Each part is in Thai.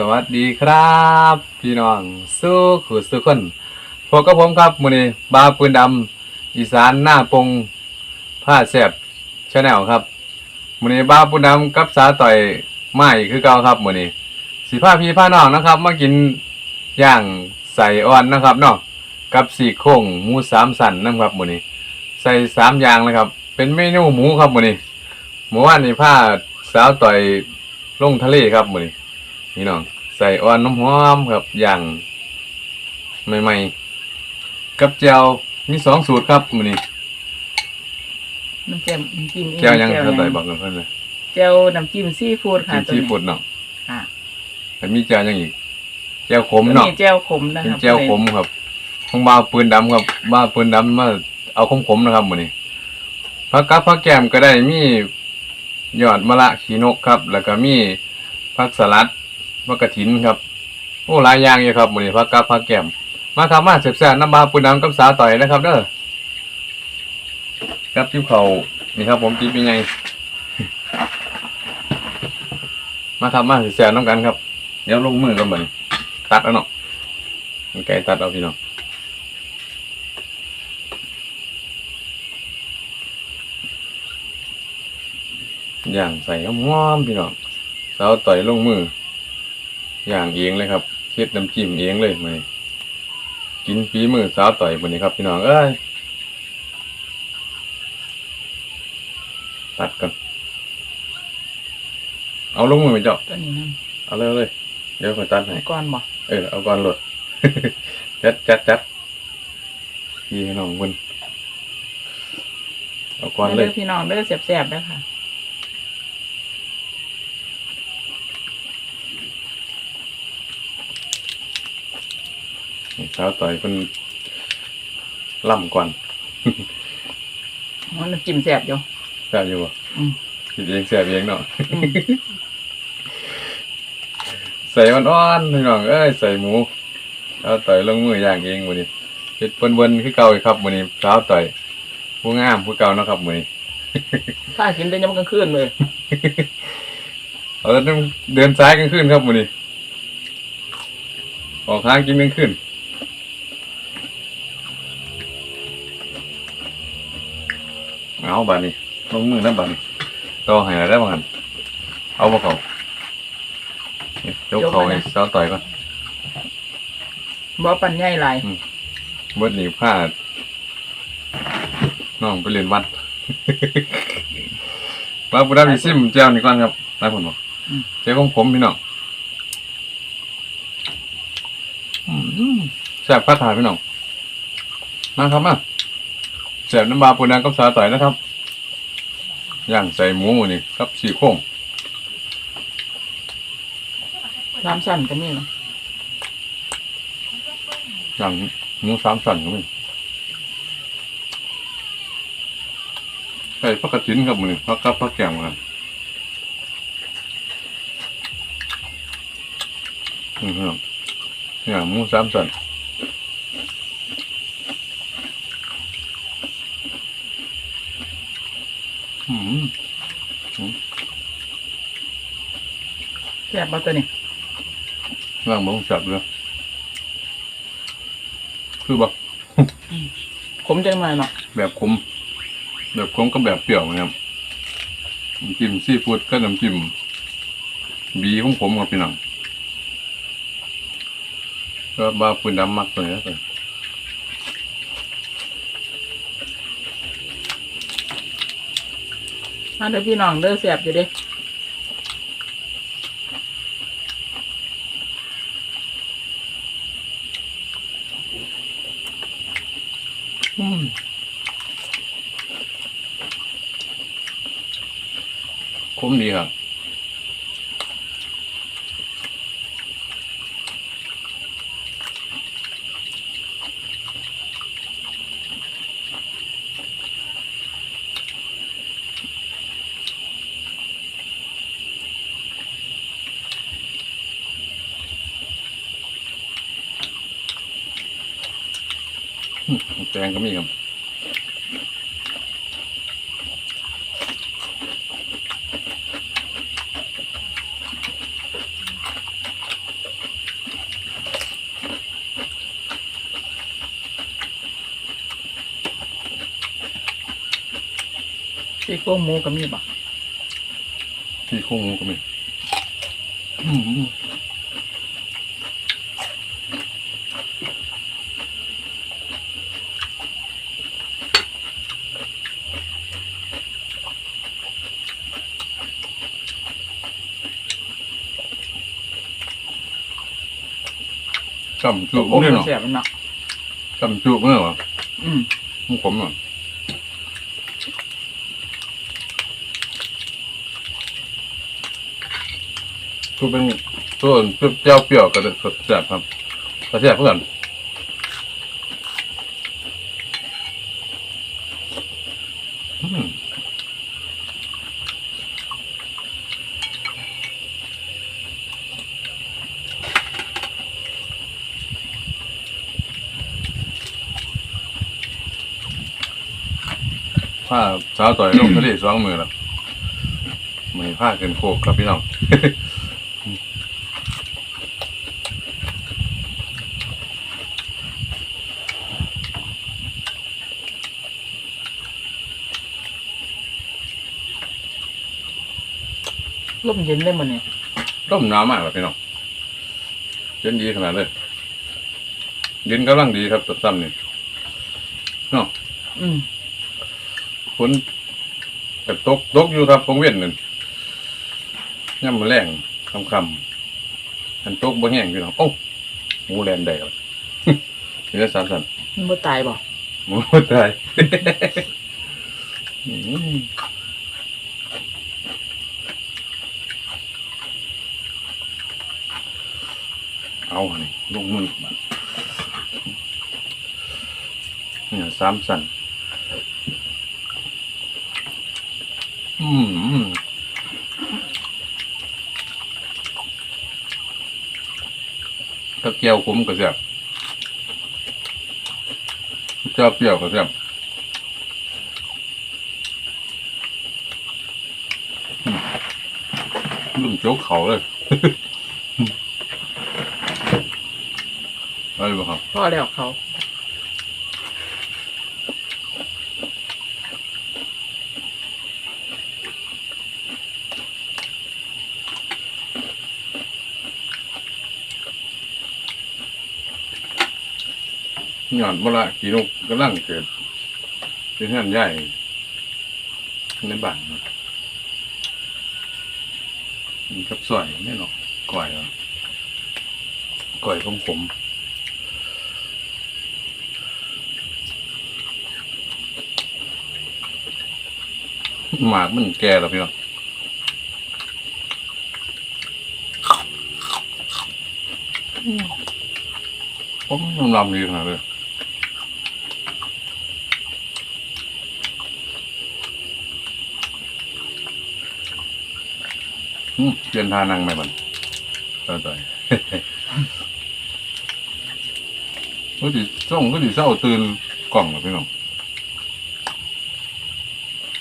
สวัสดีครับ พี่น้องสู้ขุดสู้คนพบกับผมครับมือนี้บาปืนดำอีสานหน้าปงผ้าแสบชาแนลครับมือนี้บาปืนดำกับสาต่อยไม้คือเก่าครับมือนี้สีผ้าพี่ผ้าน้องนะครับ มากินย่างใส่อ่อนนะครับเนาะกับสี่โครงหมูสามสันนะครับมือนี้ ใส่สามอย่างนะครับ เป็นเมนูหมูครับมือนี้หมูว่านนี่ผ้าสาวต่อยลงทะเลครับมือนี้พี่น้อง ใส่อ่อนน้ำหอมครับอย่างใหม่ๆ กับแจวมีสองสูตรครับมื้อนี้น้ำจิ้มน้ำจิ้มเองแจวยังเท่าไหร่บอกกันเพิ่นเลยแจวน้ำจิ้มซีฟู้ดค่ะกินตัวซีนี้ฟู้ดเนาะค่ะแต่มีแจวยังอีกแจวขมตัวเนาะนี้แจวขมนะเป็นคะแจวขมครับของบ่าวปืนดำครับบ่าวปืนดำมาเอาขมๆนะครับมื้อนี้ผักกับผักแก้มก็ได้มียอดมะละขีนกครับ แล้วก็มีผักสลัด ผักระถินครับโอ้หลายอย่างอยู่ครับมือนี้ผักกับผักแก้มมาครับมาแซ่น้ำบ่าปืนดำกับสาต่อยนะครับเด้อครับจิ้มเขานี่ครับ ผมจิ้มเป็นไง มาครับมาเสิแซวน้ำกันครับ เดี๋ยวลงมือกันเหมือนตัดเอาเนาะมันไก่ตัดเอาพี่น้องอย่างใส่หอมๆพี่น้องสาวต่อยลงมือ อย่างเองเลยครับเช็ดน้ำจิ้มเองเลยมานี่กินฝีมือสาวต่อยวันนี้ครับพี่น้องเอ้ยตัดกันเอาลงมือไปเจาะตัวนี้นะเอาเลยเอาเลยเดี๋ยวคอยตัดให้ก้อนบ่เออเอาก่อนโหลด จัดจัดจัดพี่น้องคุณเอาก่อนเลเด้ย อพี่น้องเด้อแซ่บๆเด้อค่ะ สาวต่อยเป็นล่ำก่อนมันน้ำจิ้มแซ่บอยู่แซ่บอยู่บ่อืมคิดเองแซ่บเองเนาะอืม ใส่อ่อนๆพี่น้องเอ้ยใส่หมูสาวต่อยลงมือย่างเองวันนี้เฮ็ดเปิ้นๆคือเก่าอีกครับวันนี้สาวต่อยผู้งามผู้เก่าเนาะครับวันนี้ ถ้ากินได้ยังกลางคืนเลยเราต้องเดินซ้ายกลางคืนครับวันนี้ ออกทางกินกลางคืน เอาบานนี้ลงมือนะบานนี้ต่อให้อะไรได้บ้างกันเอามาเขาเนี่ยยกเขาไอ้สาวต่อยก่อนบ่ปันใหญ่หลายเบิดหนีพลาดน้องไปเรียนวัดว่าบุดามีซิมเจ้านี่ก่อนครับได้ผลบอกเจ้าของผมพี่น้องอืมแซ่บพัดถายพี่น้องมาครับมา แซ่บน้ำบาปูนังกับสาต่อยนะครับ ย่างใส่หมูนี่ครับสี่โค้งสามชั้นก็มีเนาะย่างหมูสามสันก็มีใส่ผักกระถินครับมือนี้ผักกับผักแกงครับอืมครับย่างหมูสามสัน อืม แซ่บบ่ตัวนี้ร่างบงจับเลยคือแบบขมจังหน่อยเนาะแบบขมแบบขมก็แบบเปรี้ยวนะครับน้ำจิ้มซีฟู้ดก็น้ำจิ้มบีของผมครับพี่น้องก็บาปืนดำมักเลยน มาเด้อพี่น้องเด้อแสบอยู่เด้อืมขมดีครับ งก็มีครับซี่โค้งหมูก็มีปะที่โค้งหมูก็มี อืมกำจุโครงเนี่ยก็เนาะแซ่บมันเนาะกำจุเนี่ยเหรออืมมันขมเหรอตัวเป็นตัวเจ้าเปรี้ยวกับสดแซ่บครับกระแซ่บเพื่อน ผ้าสาวต่อยลงทะเลสองมือแล้วมือผ้าเกินโคกครับพี่น้องลมเย็นได้มื้อนี้ร่มหนาวมากครับพี่น้องเย็นดีขนาดเลยเย็นกำลังดีครับตัวซ้ำนี่เนาะอืม ฝนแต่ตกตกอยู่ครับกงเวียนนั่นย่ำมาแรงคำคำๆอันตกบ่แห้งพี่น้องโอ้หมูแลนได้ครับนี่ได้สามสันมันบ่ตายบ่หมูตายอืมเอาอันนี้ลงมือมาเนี่ยสามสัน อืมถ้าเกี่ยวขมก็แซ่บเจ้าเปรี้ยวก็แซ่บอืมลุ่มโจ๊กเขาเลยอะไรบ้างครับ พอแล้วเขา หย่อนเวลากี่นกกำลังเกิด เป็นงานใหญ่ในบ้านนะมีกับสวยไม่หรอกก่อยเหรอก่อยขมขมๆหมากมันแก่แล้วพี่น้องผมลำลำดีขนาดเลย อืมเปลี่ยนท่านั่งไหมมันต่อต่อยก็ดิส่งก็ดิเศร้าตื่นกล่องเหรอพี่น้อง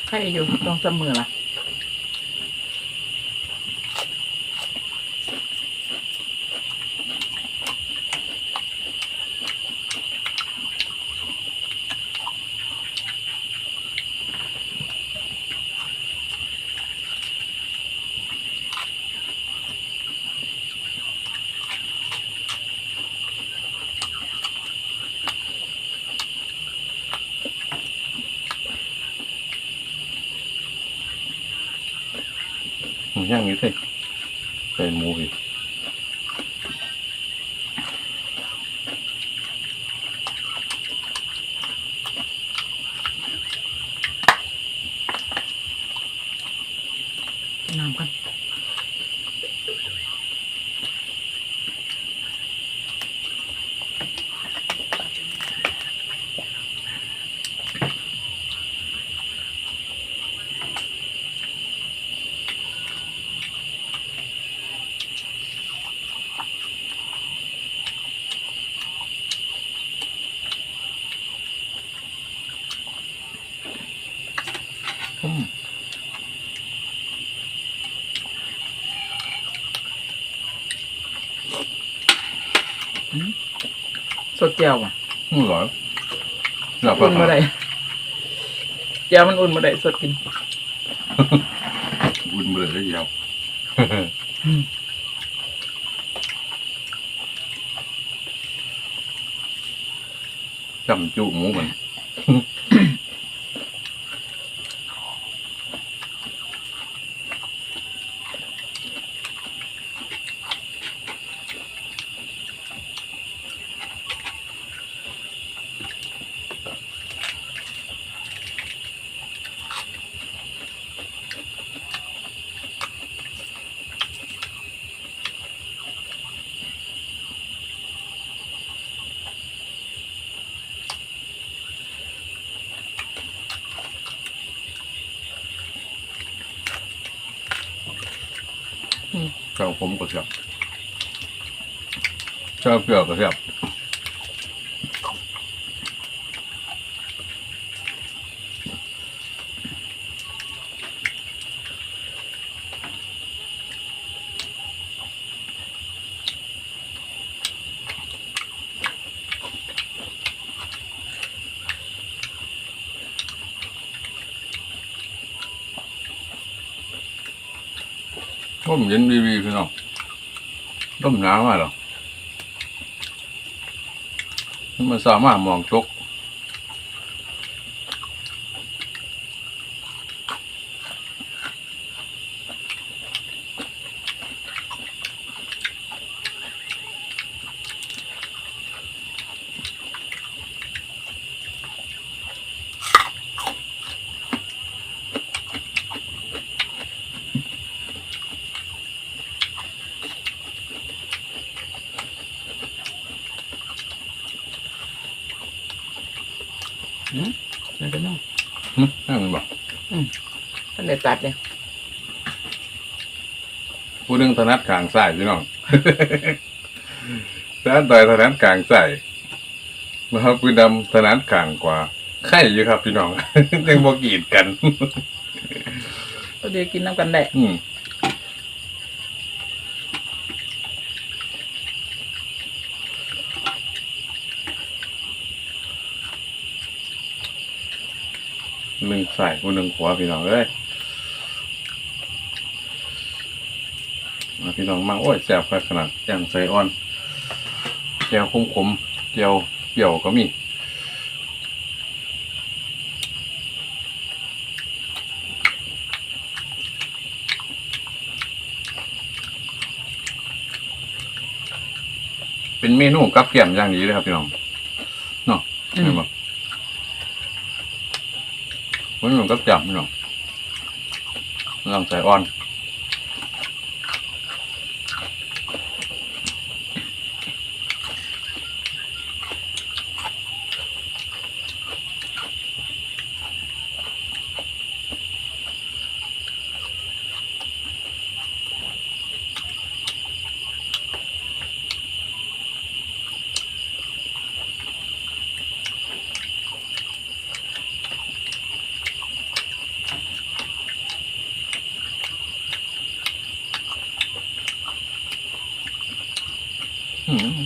ใครอยู่ตรงเสมอล่ะ อืมย่างนี้สิใส่หมูอีกน้ำกัน สดเจียวอะอร่อยอยากอุ่นมาเมื่อไรเจียวมันอุ่นเมื่อไรสดกินบุญเบื่อได้ยาวอืมจำจุหมูมัน เจ้าผมก็เสียบเจ้าเปลือกก็เสียบ มเย็นดีๆพี่น้องต้มหนาวมากหรอมันสามารถมองจกน้อง หึนั่นมันบอก ท่านได้ตัดเนี่ยผู้หนึงถนัดขางซ้ายพี่น้อง ถนัดต่อยถนัดขางซ้ายมาครับปืนดำถนัดขางกว่าไข่อยู่ครับพี่น้อง ยังบ่กีดกัน ก็เดี๋ยวกินน้ำกันได้ อืม หนึ่งใส่คนหนึ่งขวาพี่น้องเอ้ยมาพี่น้องมาโอ้ยแซ่บขนาดย่างใส่อ่อนแก้วขมขมแก้วเปรี้ยวก็มีเป็นเมนูกับแกล้มอย่างดีเลยครับพี่น้องเนาะ อืม เห็นบ่เมนูกับแกล้มพี่น้องลองใส่อ่อน อืม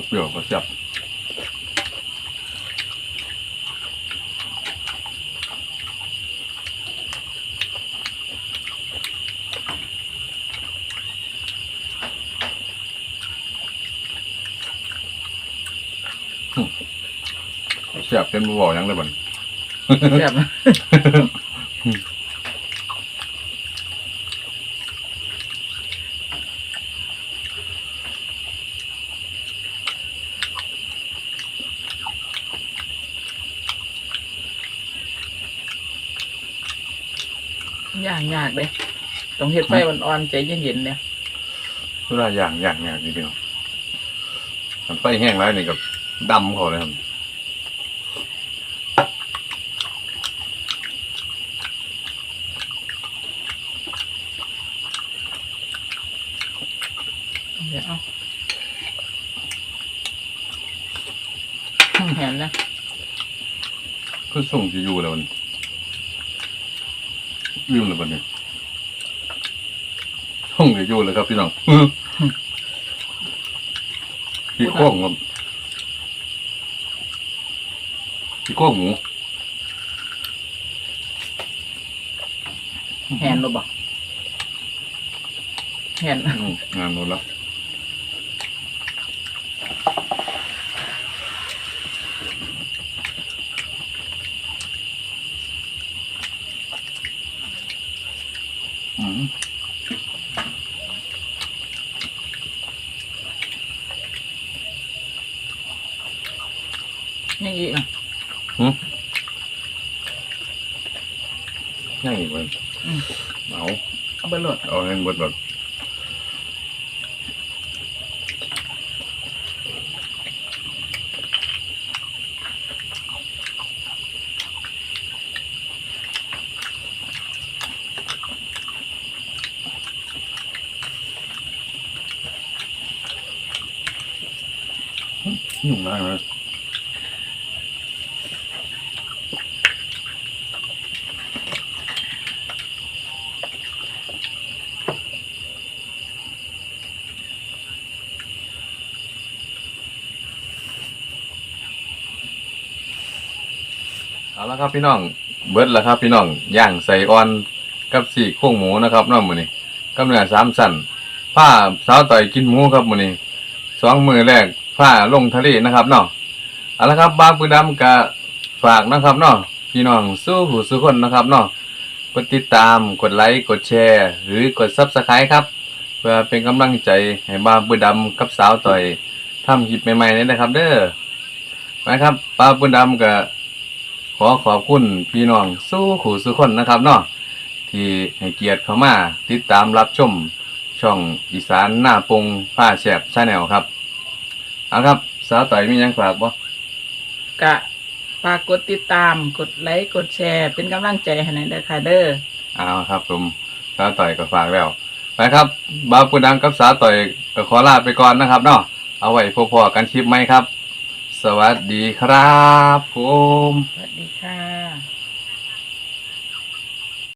เอาเปรี้ยวก็แซ่บแซ่บเป็นบ่บอกหยังเลยบัดแซ่บ ย่างยากเลยต้องเฮ็ดไฟอ่อนๆใจเย็นๆเนี่ยเวลาย่างย่างย่างจริงๆมันไฟแห้งแล้วนี่กับดำเขาเลยครับเดี๋ยวเอาเห็นนะคือส่งจะอยู่แล้วมัน ลืมเลยบัดนี้ห้องจะอยู่เลยครับพี่น้องอื้อพี่ข้องครับพี่ข้องหมูแหนหรือบ่แหน อืมงานหมดแล้วอืม ยังอีกอะ ง่ายอีกเลย อืม เอา เอา ไปโหลดเอาให้หมดแบบยุ่งมากเลย เอาละครับพี่น้องเบิร์ดแล้วครับพี่น้องย่างใส่ออนกับสี่โครงหมูนะครับน้องมือนี้กับเนื้อสามสันผ้าสาวต่อยกินหมูครับมือนี้สองมือแรกผ้าลงทะเลนะครับเนาะเอาละครับบาปืนดำกะฝากนะครับเนาะพี่น้องสู้หูสู้คนนะครับเนาะกดติดตามกดไลค์กดแชร์ หรือกดซับสไครต์ครับ เพื่อเป็นกำลังใจให้บาปืนดำกับสาวต่อยทำคลิปใหม่ๆนี้นะครับ เด้อนะครับบาปืนดำกะ ขอขอบคุณพี่น้องสู้ขู่สู้คนนะครับเนาะที่ให้เกียรติเข้ามาติดตามรับชมช่องอีสานหน้าปงผ้าแฉบชาแนลครับเอาครับ สาวต่อยมีหยังฝากบ่กะฝากกดติดตามกดไลค์กดแชร์ เป็นกำลังใจให้หน่อยเด้อค่ะเด้อเอาครับผมสาวต่อยก็ฝากแล้วไปครับบาวปูดังกับสาวต่อยก็ขอลาไปก่อนนะครับเนาะเอาไว้พบๆกันคลิปไหมครับ สวัสดีครับผม สวัสดีค่ะ